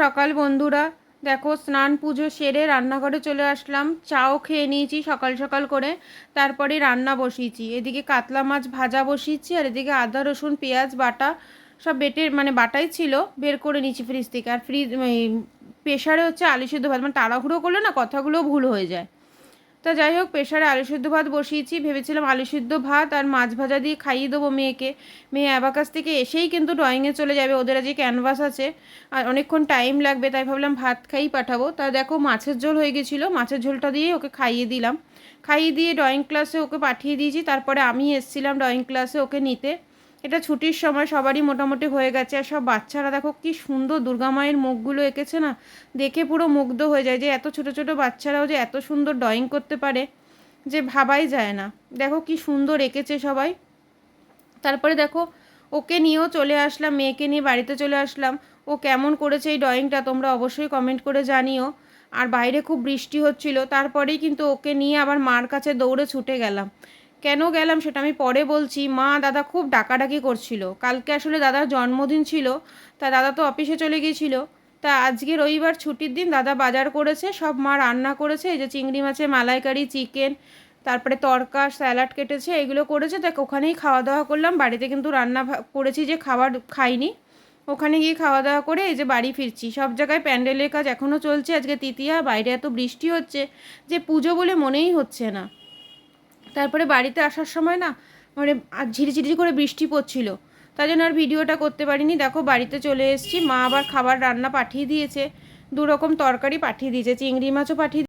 সকাল বন্ধুরা। দেখো, স্নান, পুজো সেরে রান্নাঘরে চলে আসলাম। চাও খেয়ে নিয়েছি সকাল সকাল করে। তারপরে রান্না বসিয়েছি। এদিকে কাতলা মাছ ভাজা বসিয়েছি আর এদিকে আদা, রসুন, পেঁয়াজ, বাটা সব বেটে মানে বাটাই ছিল, বের করে নিয়েছি ফ্রিজ থেকে। আর ফ্রিজ প্রেশারে হচ্ছে আলু সিদ্ধ ভাত। মানে তাড়াহুড়ো করলে না কথাগুলো ভুল হয়ে যায়। তা যাই হোক প্রেশারে আলু সিদ্ধ ভাত বসিয়েছি, ভেবেছিলাম আলু সিদ্ধ ভাত আর মাছ ভাজা দিয়ে খাইয়ে দেবো মেয়েকে। মেয়ে অ্যাবাকাস থেকে এসেই কিন্তু ড্রয়িংয়ে চলে যাবে, ওদের আজকে ক্যানভাস আছে। আর অনেকক্ষণ টাইম লাগবে, তাই ভাবলাম ভাত খাইয়ে পাঠাবো। তা দেখো মাছের ঝোল হয়ে গেছিল, মাছের ঝোলটা দিয়ে ওকে খাইয়ে দিলাম। খাইয়ে দিয়ে ড্রয়িং ক্লাসে ওকে পাঠিয়ে দিয়েছি, তারপরে আমি এসেছিলাম ড্রয়িং ক্লাসে ওকে নিতে। এটা ছুটির সময় সবারই মোটামুটি হয়ে গেছে। আর সব বাচ্চারা দেখো কি সুন্দর দুর্গা মায়ের মুখগুলো এঁকেছে না? দেখে পুরো মুগ্ধ হয়ে যায় যে এত ছোট ছোট বাচ্চারাও যে এত সুন্দর ড্রয়িং করতে পারে যে ভাবাই যায় না। দেখো কি সুন্দর এঁকেছে সবাই। তারপরে দেখো, ওকে নিয়েও চলে আসলাম, মেয়েকে নিয়ে বাড়িতে চলে আসলাম। ও কেমন করেছে এই ড্রয়িংটা তোমরা অবশ্যই কমেন্ট করে জানিও। আর বাইরে খুব বৃষ্টি হচ্ছিল, তারপরেই কিন্তু ওকে নিয়ে আবার মার কাছে দৌড়ে ছুটে গেলাম। কেন গেলাম সেটা আমি পরে বলছি। মা, দাদা খুব ডাকাডাকি করছিল। কালকে আসলে দাদার জন্মদিন ছিল, তা দাদা তো অফিসে চলে গিয়েছিল। তা আজকে রবিবার ছুটির দিন দাদা বাজার করেছে, সব মা রান্না করেছে, এই যে চিংড়ি মাছের মালাইকারি, চিকেন, তারপরে তরকা, স্যালাড কেটেছে, এগুলো করেছে। তাই ওখানেই খাওয়া দাওয়া করলাম। বাড়িতে কিন্তু রান্না করেছি যে খাবার খাইনি। ওখানে গিয়ে খাওয়া দাওয়া করে এই যে বাড়ি ফিরছি। সব জায়গায় প্যান্ডেলের কাজ এখনও চলছে। আজকে তৃতীয়া, বাইরে এত বৃষ্টি হচ্ছে যে পুজো বলে মনেই হচ্ছে না। তারপরে বাড়িতে আসার সময় না মানে ঝিরিঝিরি করে বৃষ্টি পড়ছিল। তাই জন্য আর ভিডিওটা করতে পারিনি। দেখো, বাড়িতে চলে এসেছি। মা আবার খাবার রান্না পাঠিয়ে দিয়েছে। দু রকম তরকারি পাঠিয়ে দিয়েছে। চিংড়ি মাছও পাঠিয়ে